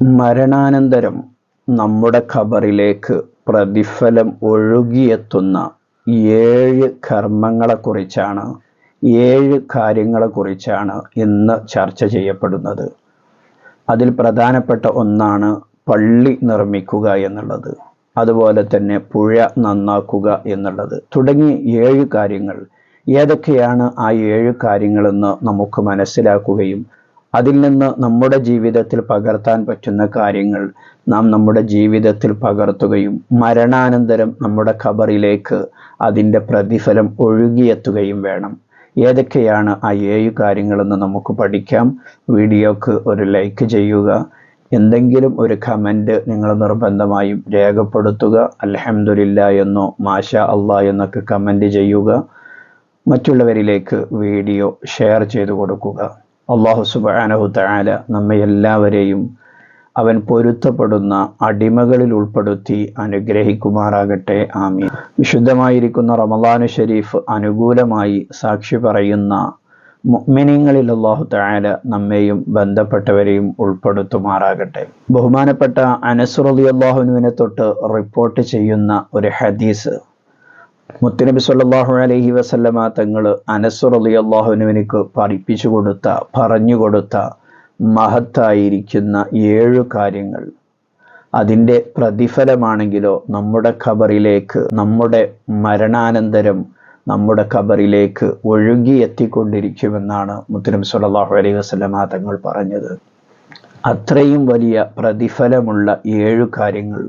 മരണാനന്തരം നമ്മുടെ ഖബറിലേക്ക് പ്രതിഫലം ഒഴുകിയെത്തുന്ന ഏഴ് കർമ്മങ്ങളെക്കുറിച്ചാണ് ഏഴ് കാര്യങ്ങളെക്കുറിച്ചാണ് ഇന്ന് ചർച്ച ചെയ്യപ്പെടുന്നത്. അതിൽ പ്രധാനപ്പെട്ട ഒന്നാണ് പള്ളി നിർമ്മിക്കുക എന്നുള്ളത്. അതുപോലെ തന്നെ പുഴ നന്നാക്കുക എന്നുള്ളത്. തുടങ്ങി ഏഴ് കാര്യങ്ങൾ. ഏതൊക്കെയാണ് ആ ഏഴ് കാര്യങ്ങളെന്ന് നമുക്ക് മനസ്സിലാക്കുകയും അതിൽ നിന്ന് നമ്മുടെ ജീവിതത്തിൽ പകർത്താൻ പറ്റുന്ന കാര്യങ്ങൾ നാം നമ്മുടെ ജീവിതത്തിൽ പകർത്തുകയും മരണാനന്തരം നമ്മുടെ ഖബറിലേക്ക് അതിന്റെ പ്രതിഫലം ഒഴുകിയെത്തുകയും വേണം. ഏതൊക്കെയാണ് ആ ഏഴ് കാര്യങ്ങളെന്ന് നമുക്ക് പഠിക്കാം. വീഡിയോക്ക് ഒരു ലൈക്ക് ചെയ്യുക. എന്തെങ്കിലും ഒരു കമന്റ് നിങ്ങൾ നിർബന്ധമായും രേഖപ്പെടുത്തുക. അലഹമുല്ല എന്നോ മാഷ അള്ളാ എന്നൊക്കെ കമന്റ് ചെയ്യുക. മറ്റുള്ളവരിലേക്ക് വീഡിയോ ഷെയർ ചെയ്തു കൊടുക്കുക. അള്ളാഹു സുബാനഹു തആല നമ്മെ എല്ലാവരെയും അവൻ പൊരുത്തപ്പെടുന്ന അടിമകളിൽ ഉൾപ്പെടുത്തി അനുഗ്രഹിക്കുമാറാകട്ടെ. ആമീൻ. വിശുദ്ധമായിരിക്കുന്ന റമദാനു ഷരീഫ് അനുകൂലമായി സാക്ഷി പറയുന്ന മുഅ്മിനീങ്ങളിൽ അള്ളാഹു താല നമ്മെയും ബന്ധപ്പെട്ടവരെയും ഉൾപ്പെടുത്തുമാറാകട്ടെ. ബഹുമാനപ്പെട്ട അനസ് അള്ളാഹുനുവിനെ തൊട്ട് റിപ്പോർട്ട് ചെയ്യുന്ന ഒരു ഹദീസ് മുത്തുനബി സല്ലാഹു അലഹി വസല്ലമ തങ്ങൾ അനസ് അള്ളാഹുനുവിനിക്ക് പഠിപ്പിച്ചു കൊടുത്ത പറഞ്ഞു കൊടുത്ത മഹത്തായിരിക്കുന്ന ഏഴു കാര്യങ്ങൾ. അതിന്റെ പ്രതിഫലമാണെങ്കിലോ നമ്മുടെ ഖബറിലേക്ക് നമ്മുടെ മരണാനന്തരം നമ്മുടെ ഖബറിലേക്ക് ഒഴുകി എത്തിക്കൊണ്ടിരിക്കുമെന്നാണ് മുത്തനബി സല്ലാഹു അലൈഹി വസല്ലമ തങ്ങൾ പറഞ്ഞത്. അത്രയും വലിയ പ്രതിഫലമുള്ള ഏഴു കാര്യങ്ങൾ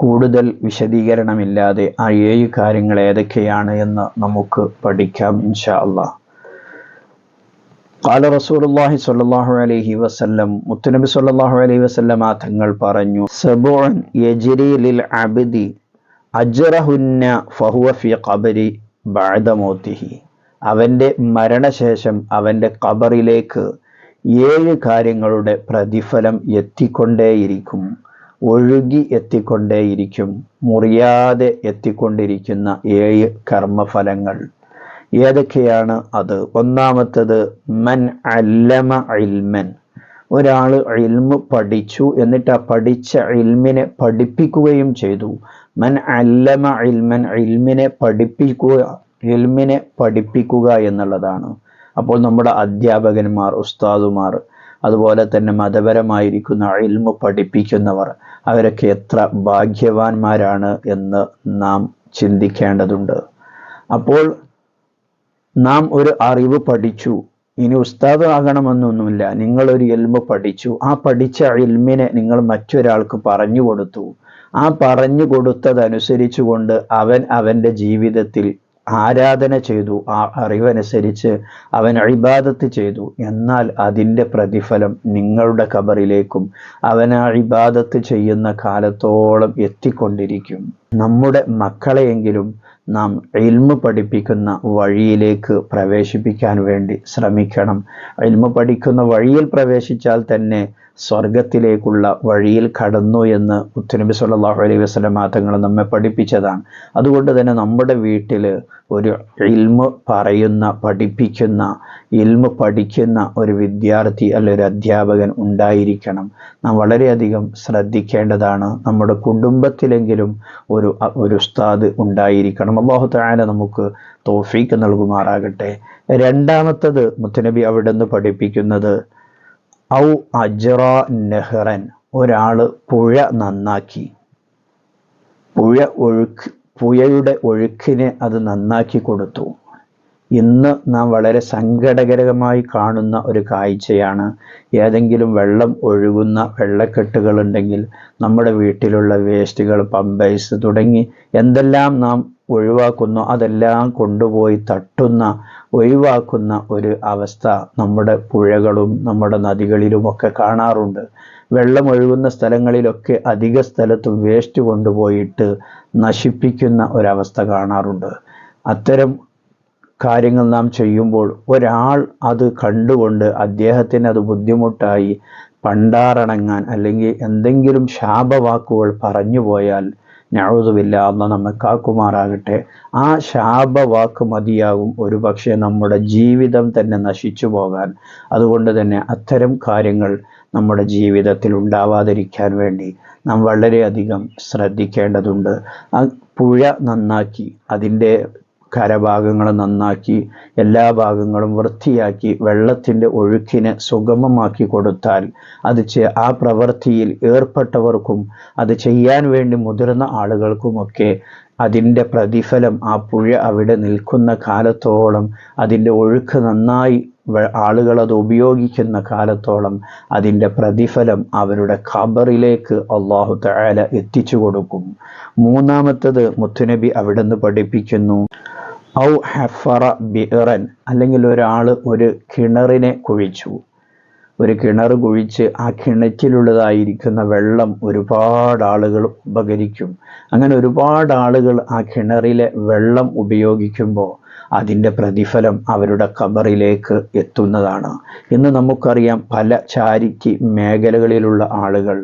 കൂടുതൽ വിശദീകരണമില്ലാതെ ആ ഏഴ് കാര്യങ്ങൾ ഏതൊക്കെയാണ് എന്ന് നമുക്ക് പഠിക്കാം ഇൻഷാ അള്ളാഹ് قال رسول الله صلى الله عليه وسلم മുത്തുനബി സല്ലല്ലാഹു അലൈഹി വസല്ലമ തങ്ങൾ പറഞ്ഞു സബുൻ യജ്രി ലിൽ അബ്ദി അജ്റഹുന്ന ഫഹുവ ഫി ഖബരി ബഅദ മൗതിഹി അവൻ്റെ മരണശേഷം അവൻ്റെ ഖബറിലേക്ക് ഏഴ് കാര്യങ്ങളുടെ പ്രതിഫലം എത്തിക്കൊണ്ടേയിരിക്കും ഒഴുകി എത്തിക്കൊണ്ടേയിരിക്കും. മുറിയാതെ എത്തിക്കൊണ്ടിരിക്കുന്ന ഏഴ് കർമ്മഫലങ്ങൾ. ഏതൊക്കെയാണ് അത്? ഒന്നാമത്തത് മൻ അല്ലമ ഇൽമൻ. ഒരാൾ ഇൽമ് പഠിച്ചു എന്നിട്ട് ആ പഠിച്ച ഇൽമിനെ പഠിപ്പിക്കുകയും ചെയ്തു. മൻ അല്ലമ ഇൽമൻ ഇൽമിനെ പഠിപ്പിക്കുക ഇൽമിനെ പഠിപ്പിക്കുക എന്നുള്ളതാണ്. അപ്പോൾ നമ്മുടെ അധ്യാപകന്മാർ ഉസ്താദുമാർ അതുപോലെ തന്നെ മതപരമായിരിക്കുന്ന ഇൽമ് പഠിപ്പിക്കുന്നവർ അവരൊക്കെ എത്ര ഭാഗ്യവാന്മാരാണ് എന്ന് നാം ചിന്തിക്കേണ്ടതുണ്ട്. അപ്പോൾ നാം ഒരു അറിവ് പഠിച്ചു. ഇനി ഉസ്താദ് ആകണമെന്നൊന്നുമില്ല. നിങ്ങളൊരു എൽമ് പഠിച്ചു. ആ പഠിച്ച എൽമിനെ നിങ്ങൾ മറ്റൊരാൾക്ക് പറഞ്ഞു കൊടുത്തു. ആ പറഞ്ഞു കൊടുത്തതനുസരിച്ച് കൊണ്ട് അവൻ അവന്റെ ജീവിതത്തിൽ ആരാധന ചെയ്തു ആ അറിവനുസരിച്ച് അവൻ അഴിബാദത്ത് ചെയ്തു. എന്നാൽ അതിന്റെ പ്രതിഫലം നിങ്ങളുടെ കബറിലേക്കും അവൻ അഴിബാദത്ത് ചെയ്യുന്ന കാലത്തോളം എത്തിക്കൊണ്ടിരിക്കും. നമ്മുടെ മക്കളെയെങ്കിലും നാം ഇൽമു പഠിപ്പിക്കുന്ന വഴിയിലേക്ക് പ്രവേശിപ്പിക്കാൻ വേണ്ടി ശ്രമിക്കണം. ഇൽമു പഠിക്കുന്ന വഴിയിൽ പ്രവേശിച്ചാൽ തന്നെ സ്വർഗത്തിലേക്കുള്ള വഴിയിൽ കടന്നു എന്ന് മുത്തുനബി സല്ലാഹു അലൈഹി വസ്ലം തങ്ങൾ നമ്മെ പഠിപ്പിച്ചതാണ്. അതുകൊണ്ട് തന്നെ നമ്മുടെ വീട്ടിൽ ഒരു ഇൽമ് പറയുന്ന പഠിപ്പിക്കുന്ന ഇൽമ പഠിക്കുന്ന ഒരു വിദ്യാർത്ഥി അല്ലെ ഒരു അധ്യാപകൻ ഉണ്ടായിരിക്കണം. നാം വളരെയധികം ശ്രദ്ധിക്കേണ്ടതാണ് നമ്മുടെ കുടുംബത്തിലെങ്കിലും ഒരു ഒരു ഉസ്താദ് ഉണ്ടായിരിക്കണം. അള്ളാഹു താല നമുക്ക് തോഫീക്ക് നൽകുമാറാകട്ടെ. രണ്ടാമത്തത് മുത്തനബി അവിടെ നിന്ന് പഠിപ്പിക്കുന്നത് ഔ അജ്റ നെഹ്റൻ ഒരാൾ പുഴ നന്നാക്കി. പുഴ ഒഴുക്ക് പുഴയുടെ ഒഴുക്കിനെ അത് നന്നാക്കി കൊടുത്തു. ഇന്ന് നാം വളരെ സങ്കടകരമായി കാണുന്ന ഒരു കാഴ്ചയാണ്. ഏതെങ്കിലും വെള്ളം ഒഴുകുന്ന വെള്ളക്കെട്ടുകളുണ്ടെങ്കിൽ നമ്മുടെ വീട്ടിലുള്ള വേസ്റ്റുകൾ പമ്പൈസ് തുടങ്ങി എന്തെല്ലാം നാം ഒഴിവാക്കുന്നു അതെല്ലാം കൊണ്ടുപോയി തട്ടുന്ന ഒഴിവാക്കുന്ന ഒരു അവസ്ഥ നമ്മുടെ പുഴകളും നമ്മുടെ നദികളിലുമൊക്കെ കാണാറുണ്ട്. വെള്ളം ഒഴുകുന്ന സ്ഥലങ്ങളിലൊക്കെ അധിക സ്ഥലത്തും വേസ്റ്റ് കൊണ്ടുപോയിട്ട് നശിപ്പിക്കുന്ന ഒരവസ്ഥ കാണാറുണ്ട്. അത്തരം കാര്യങ്ങൾ നാം ചെയ്യുമ്പോൾ ഒരാൾ അത് കണ്ടുകൊണ്ട് അദ്ദേഹത്തിന് അത് ബുദ്ധിമുട്ടായി പണ്ടാറണങ്ങാൻ അല്ലെങ്കിൽ എന്തെങ്കിലും ശാപവാക്കുകൾ പറഞ്ഞു പോയാൽ ഞാഴുതുമില്ല അന്ന് നമ്മെ കാക്കുമാറാകട്ടെ. ആ ശാപവാക്ക് മതിയാകും ഒരു പക്ഷേ നമ്മുടെ ജീവിതം തന്നെ നശിച്ചു പോകാൻ. അതുകൊണ്ട് തന്നെ അത്തരം കാര്യങ്ങൾ നമ്മുടെ ജീവിതത്തിൽ ഉണ്ടാവാതിരിക്കാൻ വേണ്ടി നാം വളരെയധികം ശ്രദ്ധിക്കേണ്ടതുണ്ട്. ആ പുഴ നന്നാക്കി അതിന്റെ കരഭാഗങ്ങൾ നന്നാക്കി എല്ലാ ഭാഗങ്ങളും വൃത്തിയാക്കി വെള്ളത്തിന്റെ ഒഴുക്കിനെ സുഗമമാക്കി കൊടുത്താൽ അത് ആ പ്രവൃത്തിയിൽ ഏർപ്പെട്ടവർക്കും അത് ചെയ്യാൻ വേണ്ടി മുതിർന്ന ആളുകൾക്കുമൊക്കെ അതിന്റെ പ്രതിഫലം ആ പുഴ അവിടെ നിൽക്കുന്ന കാലത്തോളം അതിന്റെ ഒഴുക്ക് നന്നായി ആളുകൾ അത് ഉപയോഗിക്കുന്ന കാലത്തോളം അതിന്റെ പ്രതിഫലം അവരുടെ ഖബറിലേക്ക് അള്ളാഹു തആല എത്തിച്ചു കൊടുക്കും. മൂന്നാമത്തത് മുത്തുനബി അവിടെ നിന്ന് പഠിപ്പിക്കുന്നു ഔ ഹെഫറ ബിറൻ അല്ലെങ്കിൽ ഒരാൾ ഒരു കിണറിനെ കുഴിച്ചു. ഒരു കിണർ കുഴിച്ച് ആ കിണറ്റിലുള്ളതായിരിക്കുന്ന വെള്ളം ഒരുപാട് ആളുകൾ ഉപകരിക്കും. അങ്ങനെ ഒരുപാട് ആളുകൾ ആ കിണറിലെ വെള്ളം ഉപയോഗിക്കുമ്പോൾ അതിന്റെ പ്രതിഫലം അവരുടെ ഖബറിലേക്ക് എത്തുന്നതാണ്. ഇന്ന് നമുക്കറിയാം പല ചാരിറ്റി മേഖലകളിലുള്ള ആളുകൾ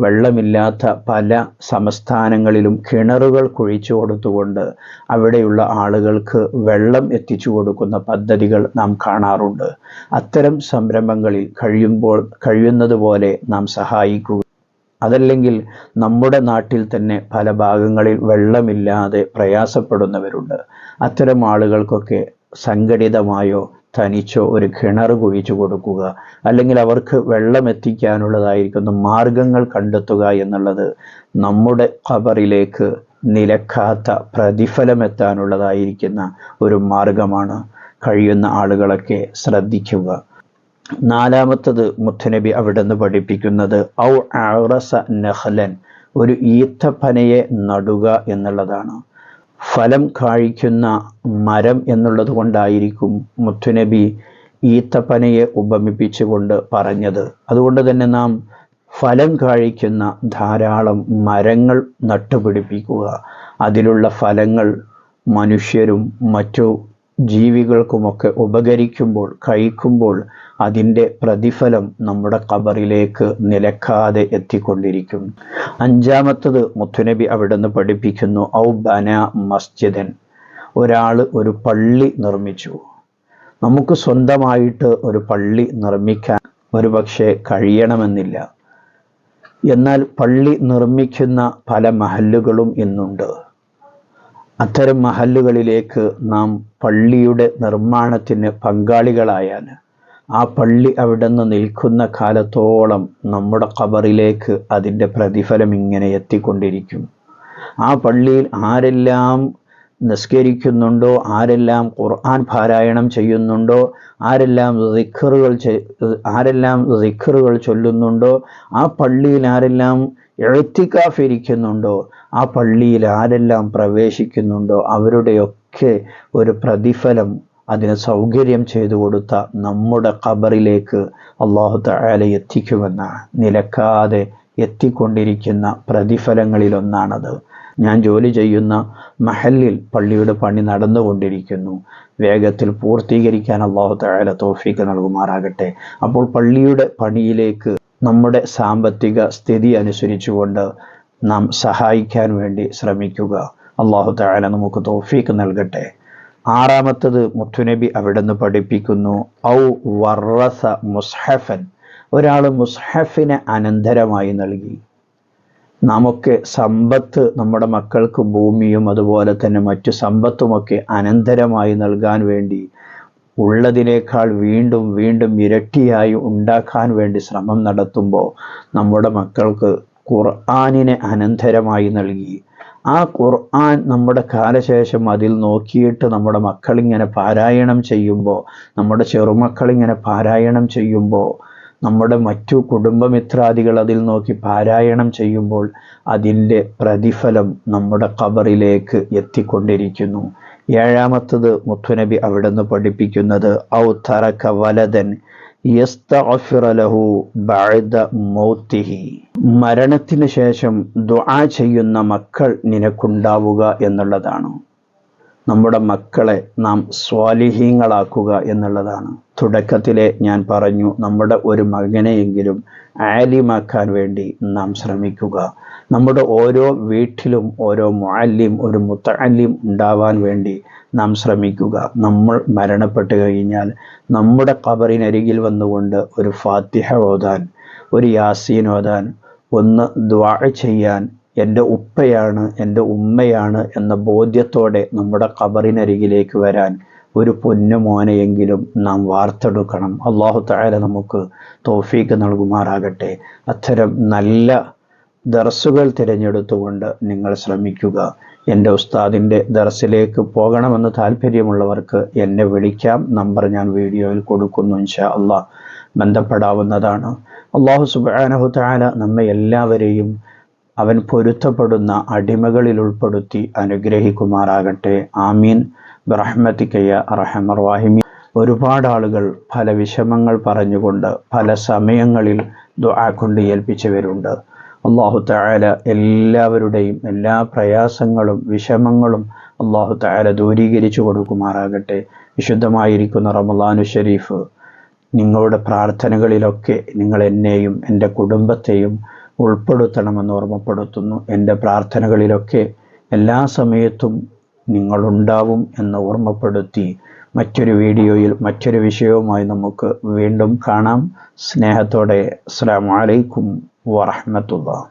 വെള്ളമില്ലാത്ത പല സംസ്ഥാനങ്ങളിലും കിണറുകൾ കുഴിച്ചു കൊടുത്തുകൊണ്ട് അവിടെയുള്ള ആളുകൾക്ക് വെള്ളം എത്തിച്ചു കൊടുക്കുന്ന പദ്ധതികൾ നാം കാണാറുണ്ട്. അത്തരം സംരംഭങ്ങളിൽ കഴിയുമ്പോൾ കഴിയുന്നതുപോലെ നാം സഹായിക്കുക അതല്ലെങ്കിൽ നമ്മുടെ നാട്ടിൽ തന്നെ പല ഭാഗങ്ങളിൽ വെള്ളമില്ലാതെ പ്രയാസപ്പെടുന്നവരുണ്ട്. അത്തരം ആളുകൾക്കൊക്കെ സംഘടിതമായോ തനിച്ചോ ഒരു കിണർ കുഴിച്ചു കൊടുക്കുക അല്ലെങ്കിൽ അവർക്ക് വെള്ളം എത്തിക്കാനുള്ളതായിരിക്കുന്ന മാർഗങ്ങൾ കണ്ടെത്തുക എന്നുള്ളത് നമ്മുടെ ഖബറിലേക്ക് നിലക്കാത്ത പ്രതിഫലം എത്താനുള്ളതായിരിക്കുന്ന ഒരു മാർഗമാണ്. കഴിയുന്ന ആളുകളൊക്കെ ശ്രദ്ധിക്കുക. നാലാമത്തത് മുത്തനബി അവിടെ നിന്ന് പഠിപ്പിക്കുന്നത് ഔ ആറസ നഹ്ലൻ ഒരു ഈത്തപ്പനയെ നടുക എന്നുള്ളതാണ്. ഫലം കാഴിക്കുന്ന മരം എന്നുള്ളത് കൊണ്ടായിരിക്കും മുത്തുനബി ഈത്തപ്പനയെ ഉപമിപ്പിച്ചുകൊണ്ട് പറഞ്ഞത്. അതുകൊണ്ട് തന്നെ നാം ഫലം കാഴിക്കുന്ന ധാരാളം മരങ്ങൾ നട്ടുപിടിപ്പിക്കുക. അതിലുള്ള ഫലങ്ങൾ മനുഷ്യരും മറ്റു ജീവികൾക്കുമൊക്കെ ഉപകരിക്കുമ്പോൾ കഴിക്കുമ്പോൾ അതിന്റെ പ്രതിഫലം നമ്മുടെ ഖബറിലേക്ക് നിലക്കാതെ എത്തിക്കൊണ്ടിരിക്കും അഞ്ചാമത്തത് മുത്തുനബി നിന്ന് പഠിപ്പിക്കുന്നു ഔ ബന മസ്ജിദൻ. ഒരാൾ ഒരു പള്ളി നിർമ്മിച്ചു. നമുക്ക് സ്വന്തമായിട്ട് ഒരു പള്ളി നിർമ്മിക്കാൻ ഒരു പക്ഷേ കഴിയണമെന്നില്ല. എന്നാൽ പള്ളി നിർമ്മിക്കുന്ന പല മഹല്ലുകളും ഇന്നുണ്ട്. അത്തരം മഹല്ലുകളിലേക്ക് നാം പള്ളിയുടെ നിർമ്മാണത്തിന് പങ്കാളികളായാൽ ആ പള്ളി അവിടെ നിന്ന് നിൽക്കുന്ന കാലത്തോളം നമ്മുടെ ഖബറിലേക്ക് അതിന്റെ പ്രതിഫലം ഇങ്ങനെ എത്തിക്കൊണ്ടിരിക്കും. ആ പള്ളിയിൽ ആരെല്ലാം നിസ്കരിക്കുന്നുണ്ടോ ആരെല്ലാം ഖുർആൻ പാരായണം ചെയ്യുന്നുണ്ടോ ആരെല്ലാം റിഖറുകൾ ആരെല്ലാം റിഖറുകൾ ചൊല്ലുന്നുണ്ടോ ആ പള്ളിയിൽ ആരെല്ലാം എഴുത്തിക്കാഫിരിക്കുന്നുണ്ടോ ആ പള്ളിയിൽ ആരെല്ലാം പ്രവേശിക്കുന്നുണ്ടോ അവരുടെയൊക്കെ ഒരു പ്രതിഫലം അതിന് സൗകര്യം ചെയ്തു കൊടുത്ത നമ്മുടെ ഖബറിലേക്ക് അള്ളാഹു തആല എത്തിക്കുമെന്ന നിലക്കാതെ എത്തിക്കൊണ്ടിരിക്കുന്ന പ്രതിഫലങ്ങളിലൊന്നാണത്. ഞാൻ ജോലി ചെയ്യുന്ന മഹല്ലിൽ പള്ളിയുടെ പണി നടന്നുകൊണ്ടിരിക്കുന്നു. വേഗത്തിൽ പൂർത്തീകരിക്കാൻ അള്ളാഹു തആല തോഫീക്ക് നൽകുമാറാകട്ടെ. അപ്പോൾ പള്ളിയുടെ പണിയിലേക്ക് നമ്മുടെ സാമ്പത്തിക സ്ഥിതി അനുസരിച്ചുകൊണ്ട് നാം സഹായിക്കാൻ വേണ്ടി ശ്രമിക്കുക. അള്ളാഹു തആല നമുക്ക് തോഫീക്ക് നൽകട്ടെ. ആറാമത്തത് മുത്തുനബി അവിടുന്ന് പഠിപ്പിക്കുന്നു. ഔ വറസ മുസ്ഹഫൻ. ഒരാൾ മുസ്ഹഫിനെ അനന്തരമായി നൽകി. നമുക്ക് സമ്പത്ത് നമ്മുടെ മക്കൾക്ക് ഭൂമിയും അതുപോലെ തന്നെ മറ്റു സമ്പത്തുമൊക്കെ അനന്തരമായി നൽകാൻ വേണ്ടി ഉള്ളതിനേക്കാൾ വീണ്ടും വീണ്ടും ഇരട്ടിയായി ഉണ്ടാക്കാൻ വേണ്ടി ശ്രമം നടത്തുമ്പോൾ നമ്മുടെ മക്കൾക്ക് ഖുർആാനിനെ അനന്തരമായി നൽകി. ആ ഖുർആൻ നമ്മുടെ കാലശേഷം അതിൽ നോക്കിയിട്ട് നമ്മുടെ മക്കളിങ്ങനെ പാരായണം ചെയ്യുമ്പോൾ നമ്മുടെ ചെറുമക്കളിങ്ങനെ പാരായണം ചെയ്യുമ്പോൾ നമ്മുടെ മറ്റു കുടുംബമിത്രാദികൾ അതിൽ നോക്കി പാരായണം ചെയ്യുമ്പോൾ അതിന്റെ പ്രതിഫലം നമ്മുടെ ഖബറിലേക്ക് എത്തിക്കൊണ്ടിരിക്കുന്നു. ഏഴാമത്തത് മുത്തുനബി അവിടെ നിന്ന് പഠിപ്പിക്കുന്നത് ഔ തറക്ക വലതൻ യസ്തഅഫിറലഹു ലഹു മൗത്തിഹി. മരണത്തിന് ശേഷം ദുആ ചെയ്യുന്ന മക്കൾ നിനക്കുണ്ടാവുക എന്നുള്ളതാണ്. നമ്മുടെ മക്കളെ നാം സ്വാലിഹീങ്ങളാക്കുക എന്നുള്ളതാണ്. തുടക്കത്തിലെ ഞാൻ പറഞ്ഞു നമ്മുടെ ഒരു മകനെയെങ്കിലും ആലിമാക്കാൻ വേണ്ടി നാം ശ്രമിക്കുക. നമ്മുടെ ഓരോ വീട്ടിലും ഓരോ മുഅല്ലിം ഒരു മുത്തഅല്ലിം ഉണ്ടാവാൻ വേണ്ടി നാം ശ്രമിക്കുക. നമ്മൾ മരണപ്പെട്ട് കഴിഞ്ഞാൽ നമ്മുടെ കബറിനരികിൽ വന്നുകൊണ്ട് ഒരു ഫാത്തിഹ ഓതാൻ ഒരു യാസീൻ ഓതാൻ ഒന്ന് ദ്വാ ചെയ്യാൻ എന്റെ ഉപ്പയാണ് എന്റെ ഉമ്മയാണ് എന്ന ബോധ്യത്തോടെ നമ്മുടെ കബറിനരികിലേക്ക് വരാൻ ഒരു പൊന്നുമോനെയെങ്കിലും നാം വാർത്തെടുക്കണം. അള്ളാഹു താര നമുക്ക് തോഫീക്ക് നൽകുമാറാകട്ടെ. അത്തരം നല്ല ദർസുകൾ തിരഞ്ഞെടുത്തുകൊണ്ട് നിങ്ങൾ ശ്രമിക്കുക. എന്റെ ഉസ്താദിന്റെ ദർസിലേക്ക് പോകണമെന്ന് താല്പര്യമുള്ളവർക്ക് എന്നെ വിളിക്കാം. നമ്പർ ഞാൻ വീഡിയോയിൽ കൊടുക്കുന്നു ഇൻഷാ അള്ളാഹ് ബന്ധപ്പെടാവുന്നതാണ്. അള്ളാഹു സുബാനഹു താല നമ്മെ എല്ലാവരെയും അവൻ പൊരുത്തപ്പെടുന്ന അടിമകളിൽ ഉൾപ്പെടുത്തി അനുഗ്രഹിക്കുമാറാകട്ടെ. ആമീൻ. ബ്രഹ്മത്തിക്കയ്യ റഹമർ വാഹിമി ഒരുപാട് ആളുകൾ പല വിഷമങ്ങൾ പറഞ്ഞുകൊണ്ട് പല സമയങ്ങളിൽ ദുആ കൊണ്ട് ഏൽപ്പിച്ചവരുണ്ട്. അള്ളാഹു താല എല്ലാവരുടെയും എല്ലാ പ്രയാസങ്ങളും വിഷമങ്ങളും അള്ളാഹു താല ദൂരീകരിച്ചു കൊടുക്കുമാറാകട്ടെ. വിശുദ്ധമായിരിക്കുന്ന റമലാനു ഷരീഫ് നിങ്ങളുടെ പ്രാർത്ഥനകളിലൊക്കെ നിങ്ങൾ എന്നെയും എന്റെ കുടുംബത്തെയും ഉൾപ്പെടുത്തണമെന്ന് ഓർമ്മപ്പെടുത്തുന്നു. എന്റെ പ്രാർത്ഥനകളിലൊക്കെ എല്ലാ സമയത്തും നിങ്ങളുണ്ടാവും എന്ന് ഓർമ്മപ്പെടുത്തി മറ്റൊരു വീഡിയോയിൽ മറ്റൊരു വിഷയവുമായി നമുക്ക് വീണ്ടും കാണാം. സ്നേഹത്തോടെ. അസ്സാം വലൈക്കും വറഹമത്തുള്ള